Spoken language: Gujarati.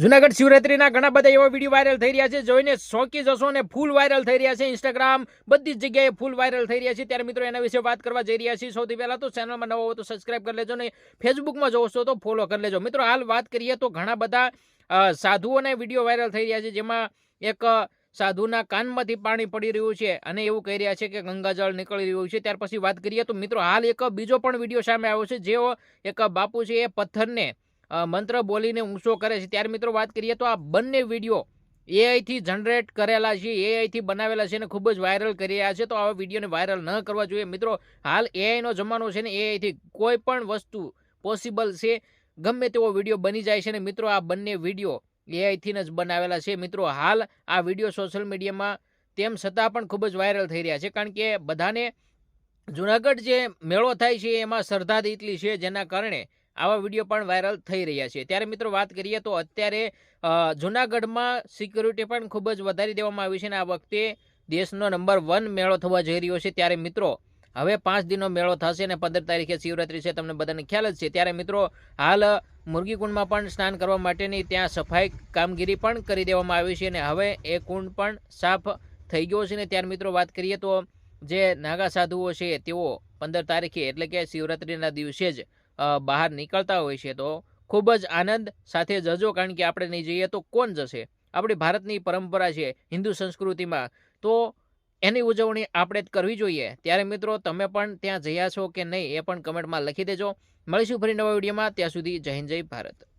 જુનાગઢ શિવરાત્રીના ઘણા બધા એવા વીડિયો વાયરલ થઈ રહ્યા છે. જોઈને શોકી જશો અને ફૂલ વાયરલ થઈ રહ્યા છે ઇન્સ્ટાગ્રામ બધી જ જગ્યાએ ફૂલ વાયરલ થઈ રહ્યા છે. ત્યારે મિત્રો એના વિશે વાત કરવા જઈ રહ્યા છીએ. સૌથી પહેલાં તો ચેનલમાં નવો હો તો સબસ્ક્રાઈબ કરી લેજો ને ફેસબુકમાં જોવો છો તો ફોલો કરી લેજો. મિત્રો, હાલ વાત કરીએ તો ઘણા બધા સાધુઓના વીડિયો વાયરલ થઈ રહ્યા છે. જેમાં એક સાધુના કાનમાંથી પાણી પડી રહ્યું છે અને એવું કહી રહ્યા છે કે ગંગાજળ નીકળી રહ્યું છે. ત્યાર પછી વાત કરીએ તો મિત્રો, હાલ એક બીજો પણ વીડિયો સામે આવ્યો છે. જેઓ એક બાપુ છે એ પથ્થરને મંત્ર બોલીને ઊંચો કરે છે. ત્યારે મિત્રો વાત કરીએ તો આ બંને વીડિયો એઆઈથી જનરેટ કરેલા છે એઆઈથી બનાવેલા છે અને ખૂબ જ વાયરલ કરી રહ્યા છે. તો આવા વિડીયોને વાયરલ ન કરવા જોઈએ. મિત્રો, હાલ એઆઈનો જમાનો છે ને એઆઈથી કોઈ પણ વસ્તુ પોસિબલ છે, ગમે તેવો વીડિયો બની જાય છે ને મિત્રો, આ બંને વીડિયો એઆઈથી જ બનાવેલા છે. મિત્રો, હાલ આ વીડિયો સોશિયલ મીડિયામાં તેમ છતાં પણ ખૂબ જ વાયરલ થઈ રહ્યા છે. કારણ કે બધાને જુનાગઢ જે મેળો થાય છે, એમાં શ્રદ્ધા એટલી છે, જેના કારણે આવા વીડિયો પણ વાયરલ થઈ રહ્યા છે. ત્યારે મિત્રો વાત કરીએ તો અત્યારે જૂનાગઢમાં સિક્યુરિટી પણ ખૂબ જ વધારી દેવામાં આવી છે અને આ વખતે દેશનો નંબર વન મેળો થવા જઈ રહ્યો છે. ત્યારે મિત્રો, હવે પાંચ દિનનો મેળો થશે અને પંદર તારીખે શિવરાત્રી છે. તમને બધાને ખ્યાલ જ છે. ત્યારે મિત્રો, હાલ મુરગીકુંડમાં પણ સ્નાન કરવા માટેની ત્યાં સફાઈ કામગીરી પણ કરી દેવામાં આવી છે અને હવે એ કુંડ પણ સાફ થઈ ગયો છે. ને ત્યારે મિત્રો વાત કરીએ તો જે નાગા સાધુઓ છે, તેઓ પંદર તારીખે એટલે કે શિવરાત્રિના દિવસે જ બહાર નીકળતા હોય છે, તો ખૂબ જ આનંદ સાથે જજો. કારણ કે આપણે નહીં જઈએ તો કોણ જશે? આપણી ભારતની પરંપરા છે હિન્દુ સંસ્કૃતિમાં. તો એની ઉજવણી આપણે જ કરવી જોઈએ. ત્યારે મિત્રો, તમે પણ ત્યાં જયા છો કે નહીં એ પણ કમેન્ટમાં લખી દેજો. મળીશું ફરી નવા વિડીયોમાં. ત્યાં સુધી જય હિન્દ, જય ભારત.